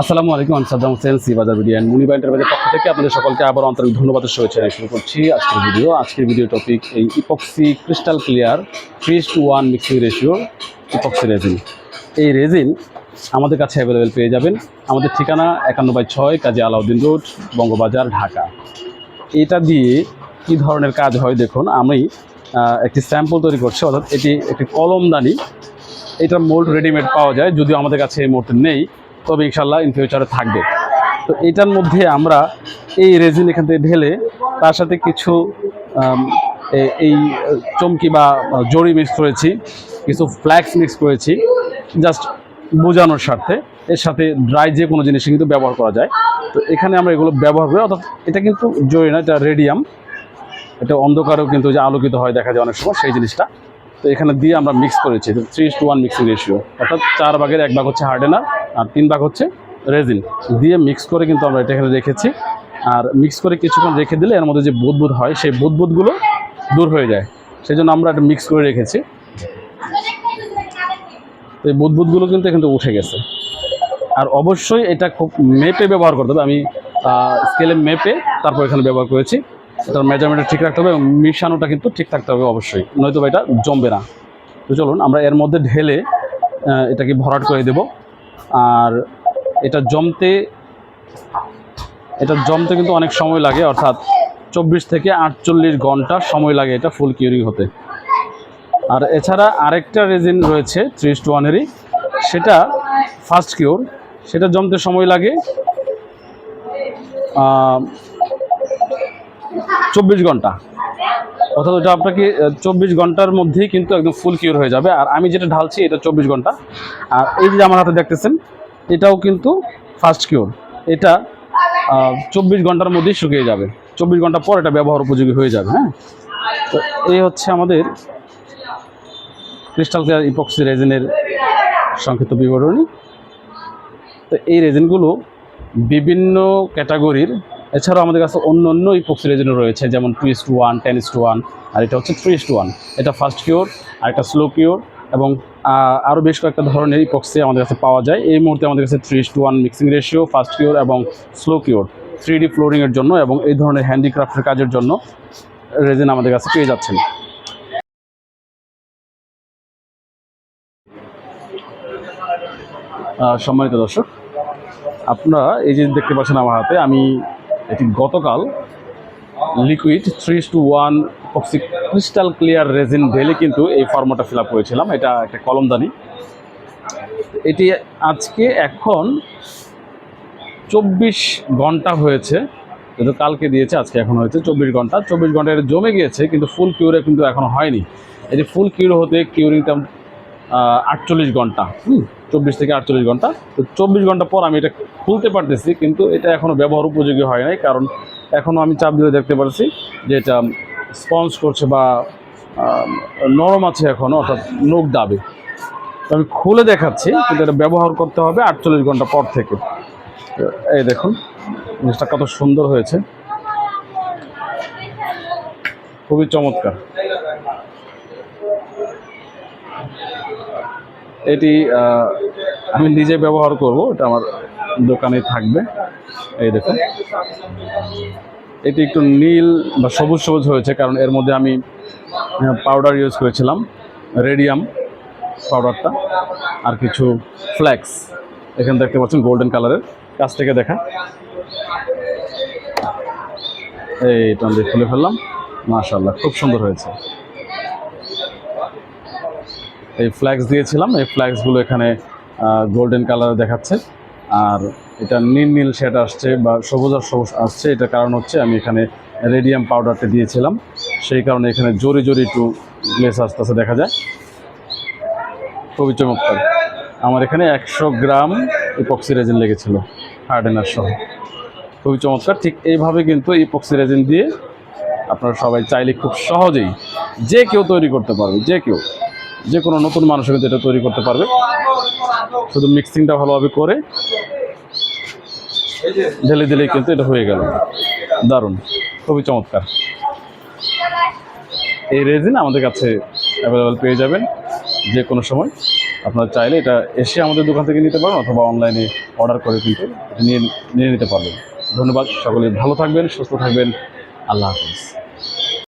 আসসালামু আলাইকুম, আমি Saddam Hossain C Bazar video and Muniba এন্টারপ্রাইজের পক্ষ থেকে আপনাদের সকলকে আবার আন্তরিক ধন্যবাদের শুভেচ্ছা শুরু করছি আজকের ভিডিও। আজকের ভিডিও টপিক এই epoxy crystal clear three two one mixing ratio epoxy resin এই রেজিন আমাদের কাছে অ্যাভেলেবেল পেয়ে যাবেন। আমাদের ঠিকানা একান্ন বাই ছয় কাজী আলাউদ্দিন রোড, বঙ্গবাজার, ঢাকা। এটা দিয়ে কি ধরনের কাজ হয় দেখুন, আমি একটি স্যাম্পল তৈরি করছি, অর্থাৎ এটি একটি কলমদানি এটার মোল্ড রেডিমেড পাওয়া যায়, যদিও আমাদের কাছে এই মুহূর্তে নেই। তবে ইনশাল্লাহ ইন ফিউচারে থাকবে। তো এটার মধ্যে আমরা এই রেজিন এখান থেকে ঢেলে তার সাথে কিছু এই, চমকি বা জড়ি মিক্স করেছি, কিছু ফ্ল্যাক্স মিক্স করেছি জাস্ট বোঝানোর স্বার্থে। এর সাথে ড্রাই যে কোনো জিনিস কিন্তু ব্যবহার করা যায়। তো এখানে আমরা এগুলো ব্যবহার করি, অর্থাৎ এটা কিন্তু জড়ি না, এটা রেডিয়াম এটা অন্ধকারেও কিন্তু যে আলোকিত হয়, দেখা যায় অনেক সময় সেই জিনিসটা। তো এখানে দিয়ে আমরা মিক্স করেছি three two one mixing ratio অর্থাৎ চার ভাগের এক ভাগ হচ্ছে হার্ডেনার আর তিন ভাগ হচ্ছে রেজিন দিয়ে মিক্স করে কিন্তু আমরা এটা এখানে রেখেছি। আর মিক্স করে কিছুক্ষণ রেখে দিলে এর মধ্যে যে বুদবুদ হয়, সেই বুদবুদগুলো দূর হয়ে যায়। সেই জন্য আমরা এটা মিক্স করে রেখেছি। তো এই বুদবুদগুলো কিন্তু কিন্তু উঠে গেছে। আর অবশ্যই এটা খুব মেপে ব্যবহার করতে হবে। আমি স্কেলে মেপে তারপর এখানে ব্যবহার করেছি। এটার মেজারমেন্টটা ঠিক রাখতে হবে এবং মিশানোটা কিন্তু ঠিক থাকতে হবে অবশ্যই। নয়তো এটা জমবে না। তো চলুন আমরা এর মধ্যে ঢেলে এটাকে ভরাট করে দেব। আর এটা জমতে এটা জমতে কিন্তু অনেক সময় লাগে, অর্থাৎ চব্বিশ থেকে আটচল্লিশ ঘণ্টা সময় লাগে এটা ফুল কিউরিং হতে। আর এছাড়া আরেকটা রেজিন রয়েছে ত্রিশ টু ওয়ানেরই সেটা ফার্স্ট কিউর সেটা জমতে সময় লাগে চব্বিশ ঘণ্টা। অর্থাৎ ওটা আপনাকে চব্বিশ ঘণ্টার মধ্যেই কিন্তু একদম ফুল কিওর হয়ে যাবে। আর আমি যেটা ঢালছি, এটা চব্বিশ ঘণ্টা। আর এই যে আমার হাতে দেখতেছেন, এটাও কিন্তু ফার্স্ট কিওর এটা চব্বিশ ঘণ্টার মধ্যেই শুকিয়ে যাবে। চব্বিশ ঘণ্টা পর এটা ব্যবহার উপযোগী হয়ে যাবে হ্যাঁ? তো এই হচ্ছে আমাদের ক্রিস্টাল ক্লিয়ার ইপক্সি রেজিনের সংক্ষিপ্ত বিবরণী। তো এই রেজিনগুলো বিভিন্ন ক্যাটাগরির এছাড়াও আমাদের কাছে অন্য অন্য ইপক্সি রেজিনও রয়েছে, যেমন two is to one ten is to one আর এটা হচ্ছে থ্রি ইস টু ওয়ান এটা ফার্স্ট কিওর আর একটা স্লো কিওর এবং আরও বেশ কয়েকটা ধরনের ইপক্সি আমাদের কাছে পাওয়া যায়। এই মুহূর্তে আমাদের কাছে three is to one mixing ratio fast cure এবং স্লো কিওর থ্রি ডি ফ্লোরিংয়ের জন্য এবং এই ধরনের হ্যান্ডিক্রাফটের কাজের জন্য রেজিন আমাদের কাছে পেয়ে যাচ্ছেন। সম্মানিত দর্শক, আপনারা এই যে দেখতে পাচ্ছেন আমার হাতে, আমি এটি গতকাল liquid three two one epoxy crystal clear resin ঢেলে কিন্তু এই ফর্মটা ফিল আপ করেছিলাম। এটা একটা কলমদানি। এটি আজকে এখন চব্বিশ ঘণ্টা হয়েছে। যেহেতু কালকে দিয়েছে, আজকে এখন হয়েছে চব্বিশ ঘণ্টা। চব্বিশ ঘণ্টা এটা জমে গিয়েছে, কিন্তু ফুল কিউরে কিন্তু এখনও হয়নি। এটি ফুল কিউর হতে কিউরিংটা আটচল্লিশ ঘণ্টা। চব্বিশ থেকে আটচল্লিশ ঘণ্টা। তো চব্বিশ ঘণ্টা পর আমি এটা খুলতে পারতেছি, কিন্তু এটা এখনও ব্যবহার উপযোগী হয় নাই, কারণ এখনও আমি চাপ দিয়ে দেখতে পারছি যে এটা স্পঞ্জ করছে বা নরম আছে এখনও অর্থাৎ নোক দাবে। তো আমি খুলে দেখাচ্ছি, কিন্তু এটা ব্যবহার করতে হবে আটচল্লিশ ঘণ্টা পর থেকে। এই দেখুন, জিনিসটা কত সুন্দর হয়েছে। খুবই চমৎকার। এটি আমি নিজে ব্যবহার করব, এটা আমার দোকানে থাকবে। এই দেখুন। এটি একটু নীল বা সবুজ সবুজ হয়েছে, কারণ এর মধ্যে আমি পাউডার ইউজ করেছিলাম রেডিয়াম পাউডারটা আর কিছু ফ্ল্যাক্স এখানে দেখতে পাচ্ছেন গোল্ডেন কালারের কাছ থেকে দেখা। এই এটা আমি খুলে ফেললাম। মাশাল্লাহ খুব সুন্দর হয়েছে। এই ফ্ল্যাক্স দিয়েছিলাম। এই ফ্ল্যাক্সগুলো এখানে গোল্ডেন কালার দেখাচ্ছে। আর এটা নীল নীল শেড আসছে বা সবুজ আর সবুজ আসছে। এটা কারণ হচ্ছে আমি এখানে রেডিয়াম পাউডারটা দিয়েছিলাম। সেই কারণে এখানে জোরে জোরে একটু গ্লেস আস্তে আস্তে দেখা যায়। খুবই চমৎকার। আমার এখানে একশো গ্রাম ইপক্সি রেজিন লেগেছিল হার্ডেনার সহ। খুবই চমৎকার। ঠিক এইভাবে কিন্তু ইপক্সি রেজিন দিয়ে আপনারা সবাই চাইলে খুব সহজেই যে কেউ তৈরি করতে পারবে, যে কেউ। যে কোনো নতুন মানুষও কিন্তু এটা তৈরি করতে পারবে। শুধু মিক্সিংটা ভালোভাবে করে ঢেলে দিলেই কিন্তু এটা হয়ে গেল। দারুণ, খুবই চমৎকার। এই রেজিন আমাদের কাছে অ্যাভেলেবেল পেয়ে যাবেন। যে কোনো সময় আপনারা চাইলে এটা এসে আমাদের দোকান থেকে নিতে পারেন অথবা অনলাইনে অর্ডার করে কিন্তু নিয়ে নিয়ে নিতে পারবেন। ধন্যবাদ, সকলে ভালো থাকবেন, সুস্থ থাকবেন। আল্লাহ হাফিজ।